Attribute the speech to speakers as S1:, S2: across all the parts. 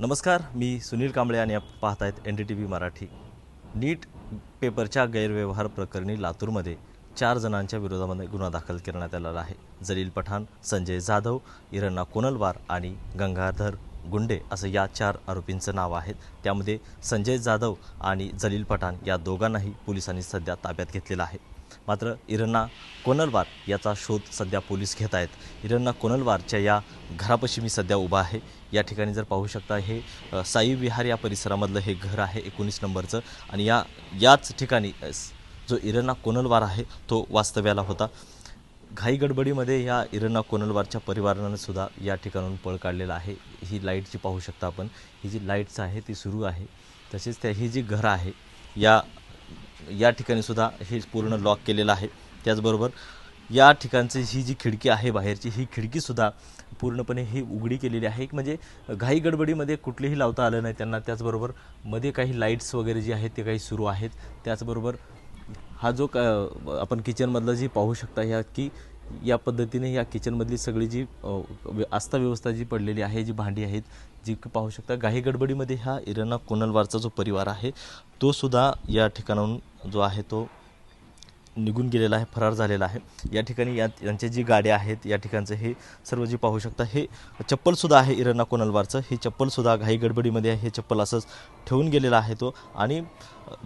S1: नमस्कार मी सुनील कांबळे आणि आपण पाहत आहेत N D T V Marathi. NEET पेपरच्या गैरव्यवहार प्रकरणी लातूरमध्ये चार जणांच्या विरोधामध्ये गुन्हा दाखल करण्यात आलेला आहे. जलील पठाण संजय जाधव इरण्णा कोनलवार आणि गंगाधर गुंडे असं या चार आरोपींचं नाव आहेत त्यामध्ये संजय जाधव आणि जलील पठाण या दोघांनाही पोलिसांनी सध्या ताब्यात घेतलेलं आहे. मात्र इरण्णा कोनलवार याचा शोध सध्या पोलीस घेत आहेत. इरण्णा कोनलवारच्या या घरापाशी मी सध्या उभा आहे. या ठिकाणी जर पाहू शकता हे साई विहार या परिसरामधलं हे घर आहे एकोणीस नंबरचं आणि या याच ठिकाणी जो इरण्णा कोनलवार आहे तो वास्तव्याला होता. घाई गडबडीमध्ये या इरण्णा कोनलवारच्या परिवारानं सुद्धा या ठिकाणाहून पळ काढलेला आहे. ही लाइट जी पाहू शकता आपण ही जी लाईट्स आहे ती सुरू आहे. तसेच त्या ही जी घरं आहे या या ठिकाणी सुद्धा हे पूर्ण लॉक केलेलं आहे. त्याचबरोबर या ठिकाणची ही जी खिडकी आहे बाहेरची ही खिडकीसुद्धा पूर्णपणे ही उघडी केलेली आहे. म्हणजे घाई गडबडीमध्ये कुठलेही लावता आलं नाही त्यांना. त्याचबरोबरमध्ये काही लाईट्स वगैरे जे आहेत ते काही सुरू आहेत. त्याचबरोबर हा जो क आपण किचनमधलं जी पाहू शकता ह्या की या पद्धतीने या किचनमधली सगळी जी व्य- आस्थाव्यवस्था जी पडलेली आहे जी भांडी आहेत जी पाहू शकता घाई गडबडीमध्ये हा इरना कोनलवारचा जो परिवार आहे तो सुद्धा या ठिकाणाहून जो आहे तो निघून गेलेला आहे फरार झालेला आहे. या ठिकाणी या यांच्या जी गाड्या आहेत या ठिकाणचं हे सर्व जे पाहू शकता हे चप्पलसुद्धा आहे इरना कोनलवारचं. हे चप्पलसुद्धा घाई गडबडीमध्ये आहे हे चप्पल असंच ठेवून गेलेलं आहे तो. आणि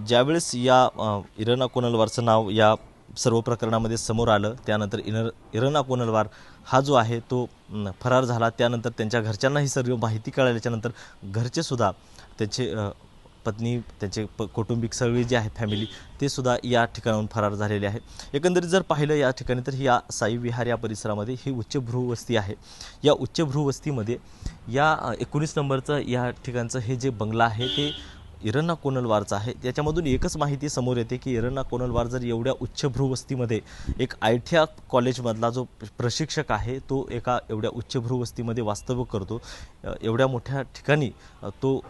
S1: ज्यावेळेस या अ, इरना कोनलवारचं नाव या सर्व प्रकरणामध्ये समोर आलं त्यानंतर इनर इरना कोनलवार हा जो आहे तो फरार झाला. त्यानंतर त्यांच्या घरच्यांना ही सर्व माहिती कळाल्याच्यानंतर घरचेसुद्धा त्याचे पत्नी त्याचे प कौटुंबिक सगळी जी आहे फॅमिली ते सुद्धा या ठिकाणाहून फरार झालेले आहे एकंदरीत जर पाहिलं या ठिकाणी तर या साई विहार या परिसरामध्ये ही उच्चभ्रू वस्ती आहे. या उच्चभ्रू वस्तीमध्ये या एकोणीस नंबरचं या ठिकाणचं हे जे बंगला आहे ते इरण्णा कोनलवारचा आहे. त्याच्यामधून एकच माहिती समोर येते की इरण्णा कोनलवार जर एवढ्या उच्चभ्रू वस्तीमध्ये एक आय टी आर कॉलेजमधला जो प्रशिक्षक आहे तो एका एवढ्या उच्चभ्रू वस्तीमध्ये वास्तव्य करतो. एवढ्या मोठ्या ठिकाणी तो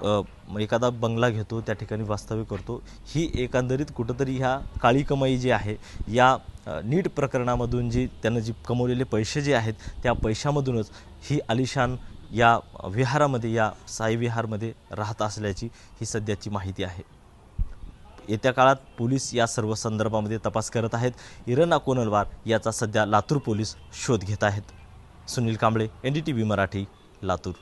S1: एखादा बंगला घेतो त्या ठिकाणी वास्तव्य करतो. ही एकंदरीत कुठंतरी ह्या काळी कमाई जी आहे या नीट प्रकरणामधून जी त्यानं जी कमवलेले पैसे जे आहेत त्या पैशामधूनच ही आलिशान या विहारामध्ये या साई विहारमध्ये राहत असल्याची ही सध्याची माहिती आहे. येत्या काळात पोलीस या सर्व संदर्भामध्ये तपास करत आहेत. इरना कोनलवार याचा सध्या लातूर पोलीस शोध घेत आहेत. Sunil Kamble N D T V Marathi Latur.